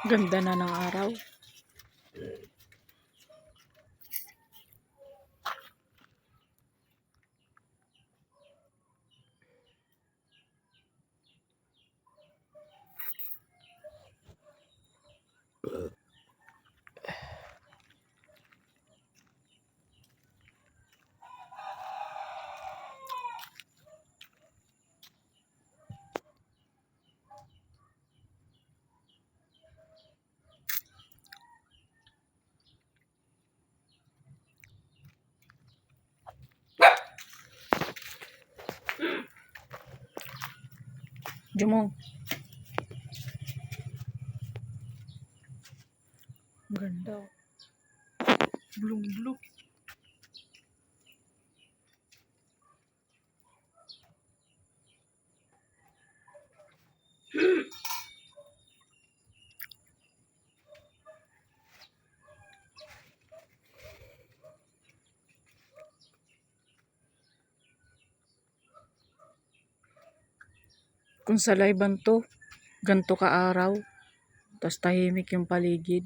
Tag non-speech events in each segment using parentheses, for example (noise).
Ganda na ng araw. Jumong. Ganda. oh. Blue-blue. (clears throat) Kung sa live to, ganto ka araw, tas tahimik yung paligid.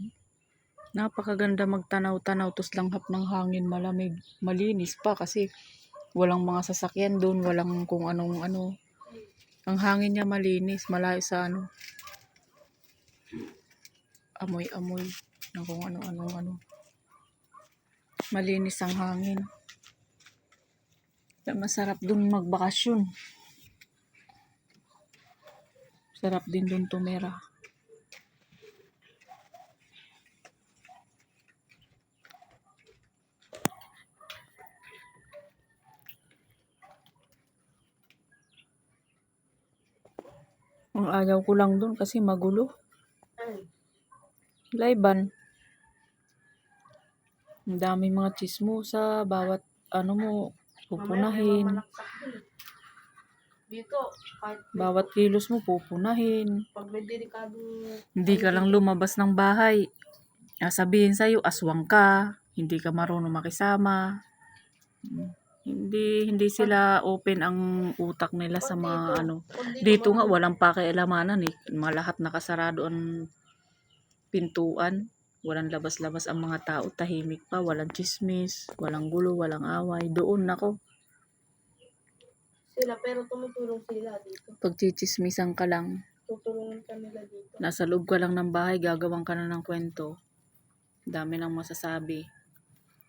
Napakaganda magtanaw-tanaw, tos langhap ng hangin malamig. Malinis pa kasi walang mga sasakyan doon, walang kung anong ano. Ang hangin niya malinis, malayo sa ano. Amoy-amoy ng kung ano-anong ano. Malinis ang hangin. Masarap doon magbakasyon. Sarap din doon tumira. Ang ayaw ko lang doon kasi magulo. Laiban. Ang dami mga chismosa, bawat ano mo, pupunahin. Dito, kahit Bawat kilos mo, pupunahin. pag may delikadong Hindi ka lang lumabas ng bahay. Sabihin sa'yo, aswang ka, hindi ka marunong makisama. Hindi hindi sila open ang utak nila sa mga ano. pag Dito nga walang pakialamanan eh. Malahat nakasarado ang pintuan. Walang labas-labas ang mga tao. Tahimik pa. Walang chismis. Walang gulo. Walang away. Doon nako. Sila, pero tumutulong sila dito. Pagchichismisan ka lang. Tutulungan ka nila dito. Nasa loob ka lang ng bahay. Gagawang ka na ng kwento. Dami nang masasabi.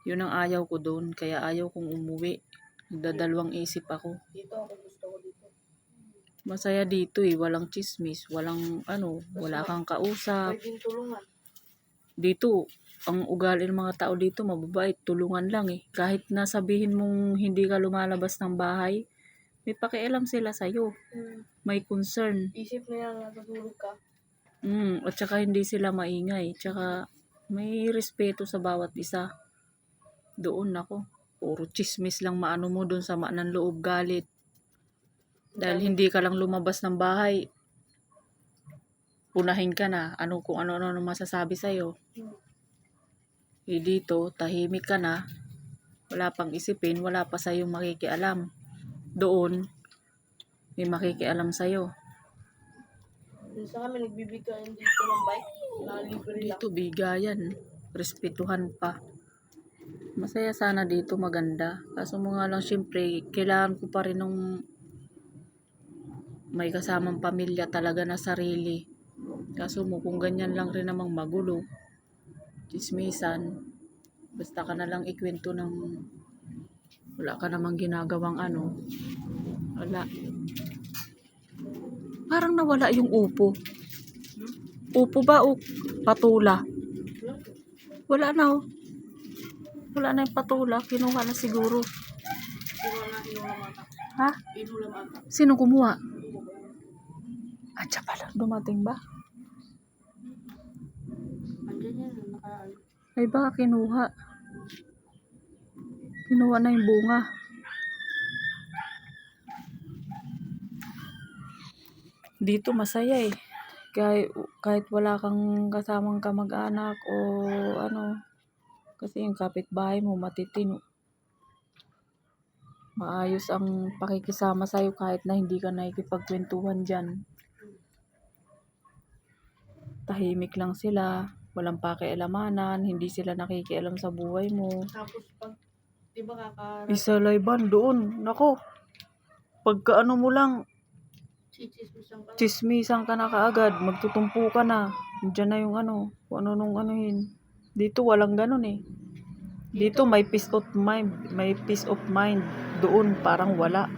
Yun ang ayaw ko doon. Kaya ayaw kong umuwi. Nagdadalawang isip ako. Dito ako gusto ko dito. Masaya dito eh. Walang chismis. Walang ano. Wala kang kausap. Pwedeng tulungan. dito, ang ugali ng mga tao dito, mababait, tulungan lang eh. Kahit nasabihin mong hindi ka lumalabas ng bahay, may pakialam sila sa'yo. Hmm. May concern. Isip nila na natutulog ka. Mm, at saka hindi sila maingay. Tsaka may respeto sa bawat isa. Doon ako. Puro chismis lang maano mo doon sa ng loob galit. Dahil hindi ka lang lumabas ng bahay, punahin ka na. Ano kung ano-ano masasabi sa'yo. Hmm. Eh dito, tahimik ka na. Wala pang isipin, wala pa sa'yong makikialam. Doon, may makikialam sa'yo. Minsan kami nagbibigayan dito ng bike. Na libre lang. Dito, bigayan. Respetuhan pa. Masaya sana dito, maganda. Kaso mo nga lang, syempre, kailangan ko pa rin ng may kasamang pamilya talaga na sarili. Kaso mo, kung ganyan lang rin namang magulo, chismisan, basta ka na lang ikwento ng wala ka namang ginagawang ano. Wala. Parang nawala yung upo. Upo ba o patula? Wala na oh. Wala na yung patula. Kinuha na siguro. Ha? Sino kumuha? Siya pala. Dumating ba? Ay baka kinuha. Kinuha na yung bunga. Dito masaya eh. Kahit, kahit wala kang kasamang kamag-anak o ano. Kasi yung kapitbahay mo matitino. Maayos ang pakikisama sa'yo kahit na hindi ka nakikipagkwentuhan dyan. tahimik lang sila, walang pakialamanan, hindi sila nakikialam sa buhay mo. Tapos pag, di ba kakara, Isa layban doon, nako. Pagka ano mo lang, chichismisan ka chismisan ka na kaagad, magtutumpo ka na. Diyan na yung ano, kung ano nung anuhin. Dito walang ganun eh. Dito may peace of mind, may peace of mind. Doon parang wala.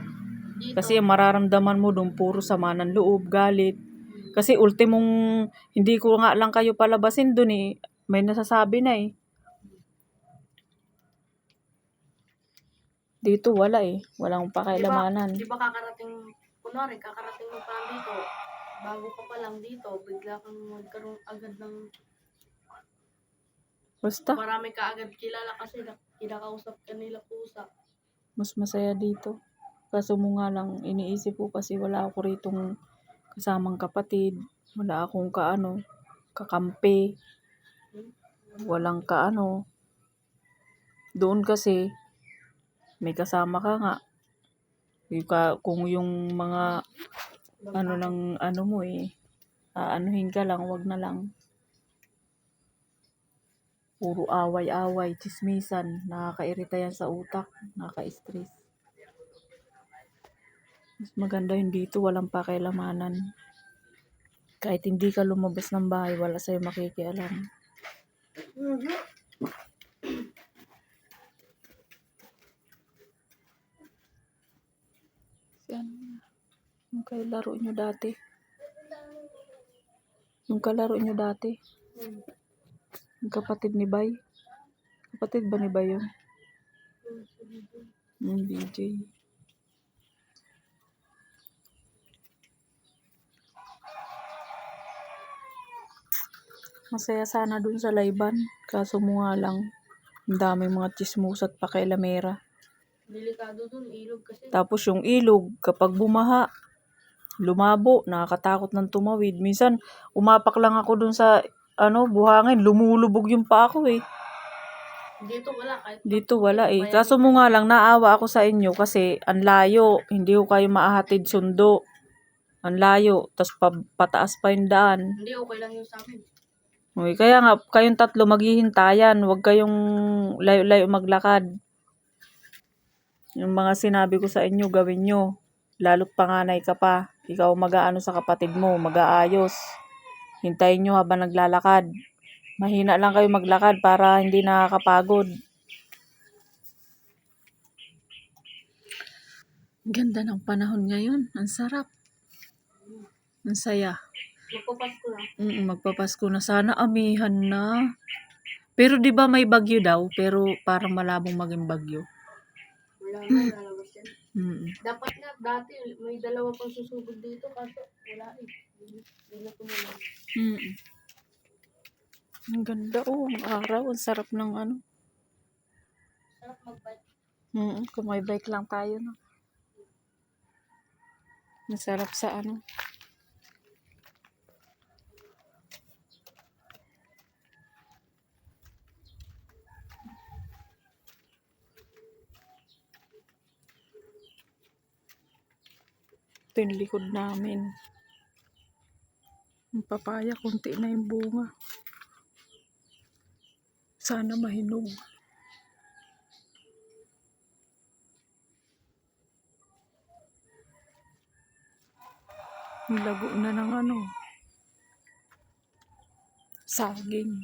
Dito, Kasi mararamdaman mo doon puro sama ng loob, galit. Kasi ultimong hindi ko nga lang kayo palabasin doon eh. May nasasabi na eh. Dito wala eh. Walang pakialamanan. Di ba kakarating, kunwari, kakarating mo pa lang dito, bago ka pa lang dito, bigla kang magkaroon agad ng, Basta, marami ka agad kilala kasi na, kinakausap ka nila pusa. mas masaya dito. Kaso mo nga lang, iniisip ko kasi wala ako ritong kasamang kapatid. Wala akong kaano, kakampi. Walang kaano. Doon kasi, may kasama ka nga. Kung yung mga ano lang ano mo eh, aanuhin ka lang, wag na lang. Puro away-away, chismisan, nakakairita yan sa utak, nakaka-stress. Mas maganda yung dito, walang pakialamanan. Kahit hindi ka lumabas ng bahay, wala sa'yo makikialam. Yan. Yung kayo laro nyo dati. Yung kalaro nyo dati. Yung kapatid ni Bay. Kapatid ba ni Bay yun? Yung DJ. Masaya sana dun sa Layban. Kaso mo nga lang, ang daming mga chismus at pakailamera. Delikado dun, ilog kasi. Tapos yung ilog, kapag bumaha, lumabo, nakakatakot ng tumawid. Minsan, umapak lang ako dun sa, ano, buhangin, lumulubog yung pa ako eh. Dito wala, kahit Dito wala eh. Kaso mo nga lang, naawa ako sa inyo kasi ang layo. Hindi ko kayo maahatid sundo. Ang layo. Tapos pa, pataas pa yung daan. hindi okay lang yun sa amin. Okay, kaya nga, kayong tatlo maghihintayan. Huwag kayong layo-layo maglakad. Yung mga sinabi ko sa inyo, gawin nyo. Lalo't panganay ka pa. Ikaw mag-aano sa kapatid mo, mag-aayos. Hintayin nyo habang naglalakad. Mahina lang kayo maglakad para hindi nakakapagod. Ganda ng panahon ngayon. Ang sarap. Ang saya. Magpapasko na. Mm, magpapasko na sana amihan na. Pero 'di ba may bagyo daw, pero parang malabong maging bagyo. Wala na, lalabas yan. Mm. Dapat nga, dati, may dalawa pang susubod dito, kaso wala eh. Hindi hindi na tumulang. Mm. Ang ganda oh, ang araw, ang sarap ng ano. Sarap mag-bike. Mm, kung may bike lang tayo no. Masarap sa ano. Ito yung likod namin. Ang papaya, konti na yung bunga. Sana mahinog. Nilago na ng ano. Saging.